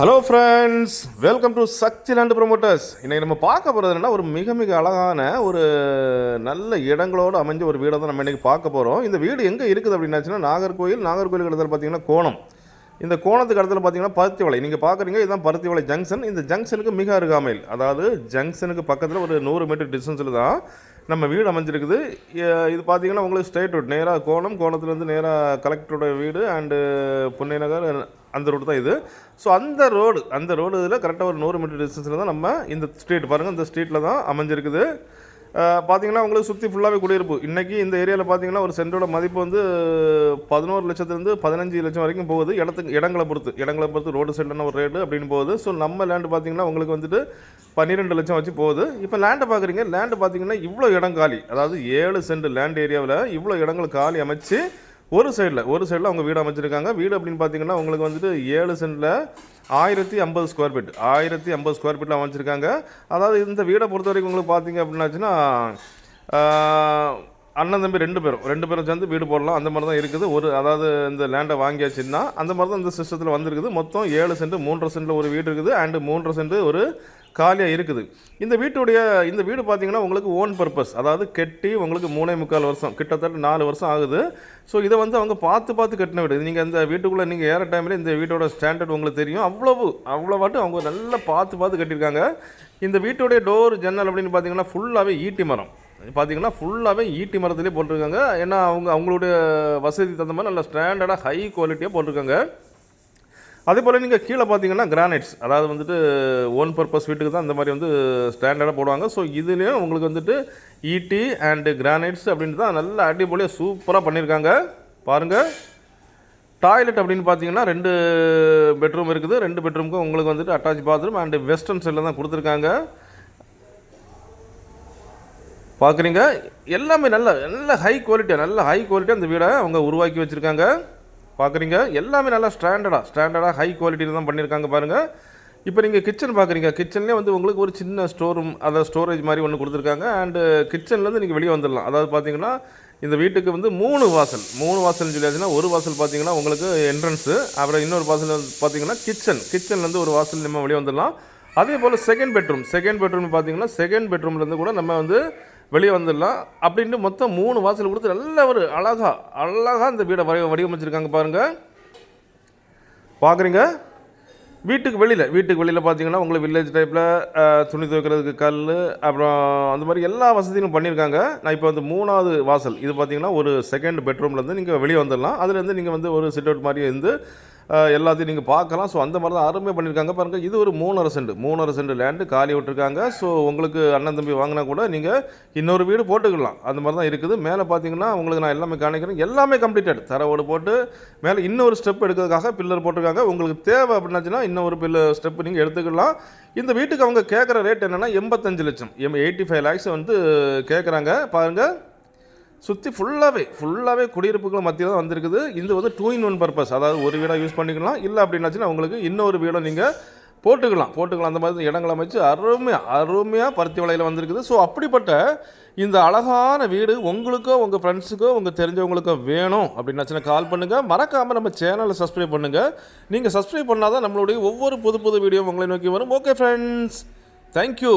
Hello friends welcome to Sakthi land promoters இன்றைக்கி நம்ம பார்க்க போகிறது என்னென்னா ஒரு மிக மிக அழகான ஒரு நல்ல இடங்களோடு அமைஞ்ச ஒரு வீடை தான் நம்ம இன்றைக்கி பார்க்க போகிறோம் இந்த வீடு எங்கே இருக்குது அப்படின்னாச்சுன்னா நாகர்கோயில் நாகர்கோயில் இடத்துல பார்த்தீங்கன்னா கோணம். இந்த கோணத்துக்கு இடத்துல பார்த்தீங்கன்னா பருத்திவளை. நீங்கள் பார்க்குறீங்க இதுதான் பருத்திவளை ஜங்ஷன் இந்த ஜங்ஷனுக்கு மிக அருகாமையில் அதாவது ஜங்ஷனுக்கு பக்கத்தில் ஒரு நூறு மீட்டர் டிஸ்டன்ஸில் தான் நம்ம வீடு அமைஞ்சிருக்குது. இது பார்த்தீங்கன்னா உங்களுக்கு ஸ்ட்ரைட் ரோட் நேராக கோணம் கோணத்துலேருந்து நேராக கலெக்டரோட வீடு அண்டு புன்னை நகர் அந்த ரோடு தான் இது. ஸோ அந்த ரோடு அந்த ரோடு இதில் கரெக்டாக ஒரு நூறு மீட்டர் டிஸ்டன்ஸில் தான் நம்ம இந்த ஸ்ட்ரீட் பாருங்கள் இந்த ஸ்ட்ரீட்டில் தான் அமைஞ்சிருக்குது. பார்த்தீங்கன்னா உங்களுக்கு சுற்றி ஃபுல்லாகவே குடியிருப்பு. இன்றைக்கி இந்த ஏரியாவில் பார்த்தீங்கன்னா ஒரு சென்டோட மதிப்பு வந்து பதினோரு லட்சத்துலேருந்து பதினஞ்சு லட்சம் வரைக்கும் போகுது. இடத்துக்கு இடங்களை பொறுத்து இடங்களை பொறுத்து ரோடு சைடுனா ஒரு ரேட்டு அப்படின்னு போகுது. ஸோ நம்ம லேண்டு பார்த்தீங்கன்னா உங்களுக்கு வந்துட்டு பன்னிரெண்டு லட்சம் வச்சு போகுது. இப்போ லேண்டை பார்க்குறீங்க லேண்டு பார்த்தீங்கன்னா இவ்வளோ இடம் காலி. அதாவது ஏழு சென்ட் லேண்ட் ஏரியாவில் இவ்வளோ இடங்கள் காலி அமைச்சு ஒரு சைடில் ஒரு சைடில் அவங்க வீடு அமைச்சிருக்காங்க. வீடு அப்படின்னு பார்த்தீங்கன்னா உங்களுக்கு வந்துட்டு ஏழு சென்டில் ஆயிரத்தி ஐம்பது ஸ்கொயர் ஃபீட் ஆயிரத்தி ஐம்பது ஸ்கொயர் ஃபீட்டில் அமைச்சிருக்காங்க. அதாவது இந்த வீடை பொறுத்த வரைக்கும் உங்களுக்கு பார்த்தீங்க அப்படின்னாச்சுன்னா அண்ணன் தம்பி ரெண்டு பேரும். ரெண்டு பேரும் சேர்ந்து வீடு போடலாம். அந்த மாதிரி தான் இருக்குது. ஒரு அதாவது இந்த லேண்டை வாங்கியாச்சுன்னா அந்த மாதிரி தான் இந்த சிஸ்டத்தில் வந்திருக்குது. மொத்தம் ஏழு சென்ட் மூன்றரை சென்ட்டில் ஒரு வீடு இருக்குது. அண்டு மூன்றரை சென்ட் ஒரு காலியாக இருக்குது. இந்த வீட்டுடைய இந்த வீடு பார்த்தீங்கன்னா உங்களுக்கு ஓன் பர்பஸ் அதாவது கெட்டி உங்களுக்கு மூணே முக்கால் வருஷம் கிட்டத்தட்ட நாலு வருஷம் ஆகுது. ஸோ இதை வந்து அவங்க பார்த்து பார்த்து கட்டின வீடு. நீங்கள் இந்த வீட்டுக்குள்ளே நீங்கள் ஏற டைமில் இந்த வீட்டோட ஸ்டாண்டர்ட் உங்களுக்கு தெரியும். அவ்வளவு அவ்வளோவாட்டு அவங்க நல்லா பார்த்து பார்த்து கட்டியிருக்காங்க. இந்த வீட்டுடைய டோர் ஜன்னல் அப்படின்னு பார்த்தீங்கன்னா ஃபுல்லாகவே ஈட்டி மரம். பார்த்தீங்கன்னா ஃபுல்லாகவே ஈட்டி மரத்துலேயே போட்டிருக்காங்க. ஏன்னா அவங்க அவங்களுடைய வசதி தகுந்த மாதிரி நல்ல ஸ்டாண்டர்டாக ஹை குவாலிட்டியாக போட்டிருக்காங்க. அதே போல் நீங்கள் கீழே பார்த்தீங்கன்னா கிரானைட்ஸ் அதாவது வந்துட்டு ஓன் பர்பஸ் வீட்டுக்கு தான் இந்த மாதிரி வந்து ஸ்டாண்டர்டாக போடுவாங்க. ஸோ இதுலேயும் உங்களுக்கு வந்துட்டு ஈட்டி அண்டு கிரானைட்ஸ் அப்படின்ட்டு தான் நல்லா அடிப்பொலியாக சூப்பராக பண்ணியிருக்காங்க பாருங்கள் டாய்லெட் அப்படின்னு பார்த்தீங்கன்னா ரெண்டு பெட்ரூம் இருக்குது. ரெண்டு பெட்ரூமுக்கும் உங்களுக்கு வந்துட்டு அட்டாச் பாத்ரூம் அண்டு வெஸ்டர்ன் சைடில் தான் கொடுத்துருக்காங்க. பார்க்குறீங்க? எல்லாமே நல்ல நல்ல ஹை குவாலிட்டியாக நல்ல ஹை குவாலிட்டியாக அந்த வீடை அவங்க உருவாக்கி வச்சுருக்காங்க. பார்க்குறீங்க? எல்லாமே நல்லா ஸ்டாண்டர்டாக ஸ்டாண்டர்டாக ஹை குவாலிட்டியில் தான் பண்ணியிருக்காங்க பாருங்கள் இப்போ நீங்கள் கிச்சன் பார்க்குறீங்க. கிச்சன்லேயே வந்து உங்களுக்கு ஒரு சின்ன ஸ்டோர் ரூம் அதாவது ஸ்டோரேஜ் மாதிரி ஒன்று கொடுத்துருக்காங்க. அண்டு கிச்சன்லேருந்து நீங்கள் வெளியே வந்துடலாம். அதாவது பார்த்தீங்கன்னா இந்த வீட்டுக்கு வந்து மூணு வாசல் மூணு வாசல்னு சொல்லியாச்சுன்னா ஒரு வாசல் பார்த்தீங்கன்னா உங்களுக்கு என்ட்ரன்ஸு அப்புறம் இன்னொரு வாசல் வந்து பார்த்தீங்கன்னா கிச்சன் கிச்சன்லேருந்து ஒரு வாசல் நம்ம வெளியே வந்துடலாம். அதே போல் செகண்ட் பெட்ரூம் செகண்ட் பெட்ரூம் பார்த்தீங்கன்னா செகண்ட் பெட்ரூம்லேருந்து கூட நம்ம வந்து வெளியே வந்துடலாம். அப்படின்ட்டு மொத்தம் மூணு வாசல் கொடுத்து நல்ல ஒரு அழகாக அழகாக இந்த வீடை வடி வடிவமைச்சிருக்காங்க பாருங்கள் பார்க்குறீங்க வீட்டுக்கு வெளியில் வீட்டுக்கு வெளியில் பார்த்தீங்கன்னா உங்களுக்கு வில்லேஜ் டைப்பில் துணி துவைக்கிறதுக்கு கல் அப்புறம் அந்த மாதிரி எல்லா வசதியும் பண்ணியிருக்காங்க. நான் இப்போ வந்து மூணாவது வாசல். இது பார்த்தீங்கன்னா ஒரு செகண்ட் பெட்ரூம்லேருந்து நீங்கள் வெளியே வந்துடலாம். அதுலேருந்து நீங்கள் வந்து ஒரு சிட் அவுட் மாதிரி இருந்து எல்லாத்தையும் நீங்கள் பார்க்கலாம். ஸோ அந்த மாதிரி தான் அருமையாக பண்ணியிருக்காங்க. பாருங்கள் இது ஒரு மூணரை சென்ட் மூணரை சென்ட் லேண்டு காலி விட்டுருக்காங்க. ஸோ உங்களுக்கு அண்ணன் தம்பி வாங்கினா கூட நீங்கள் இன்னொரு வீடு போட்டுக்கலாம். அந்த மாதிரி தான் இருக்குது. மேலே பார்த்தீங்கன்னா உங்களுக்கு நான் எல்லாமே காணிக்கிறேன். எல்லாமே கம்ப்ளீட்டட் தரவோடு போட்டு மேலே இன்னொரு ஸ்டெப் எடுக்கிறதுக்காக பில்லர் போட்டிருக்காங்க. உங்களுக்கு தேவை அப்படின்னாச்சுன்னா இன்னொரு பில்லர் ஸ்டெப் நீங்கள் எடுத்துக்கலாம். இந்த வீட்டுக்கு அவங்க கேட்குற ரேட் என்னென்னா எண்பத்தஞ்சு லட்சம். எம் எயிட்டி ஃபைவ் லேக்ஸ் வந்து கேட்குறாங்க. பாருங்கள் சுற்றி ஃபுல்லாகவே ஃபுல்லாகவே குடியிருப்புகள் மத்தியில் தான் வந்திருக்குது. இது வந்து டூ இன் ஒன் பர்பஸ் அதாவது ஒரு வீடாக யூஸ் பண்ணிக்கலாம். இல்லை அப்படின்னாச்சுன்னா உங்களுக்கு இன்னொரு வீடை நீங்கள் போட்டுக்கலாம். போட்டுக்கலாம். அந்த மாதிரி இடங்கள் அமைச்சு அருமையாக அருமையாக பருத்தி வலையில் வந்திருக்குது. ஸோ அப்படிப்பட்ட இந்த அழகான வீடு உங்களுக்கோ உங்கள் ஃப்ரெண்ட்ஸுக்கோ உங்கள் தெரிஞ்சவங்களுக்கோ வேணும் அப்படின்னாச்சுன்னா கால் பண்ணுங்கள் மறக்காமல் நம்ம சேனலை சப்ஸ்கிரைப் பண்ணுங்கள் நீங்கள் சப்ஸ்கிரைப் பண்ணால் தான் நம்மளுடைய ஒவ்வொரு புது புது வீடியோ உங்களை நோக்கி வரும். Okay friends thank you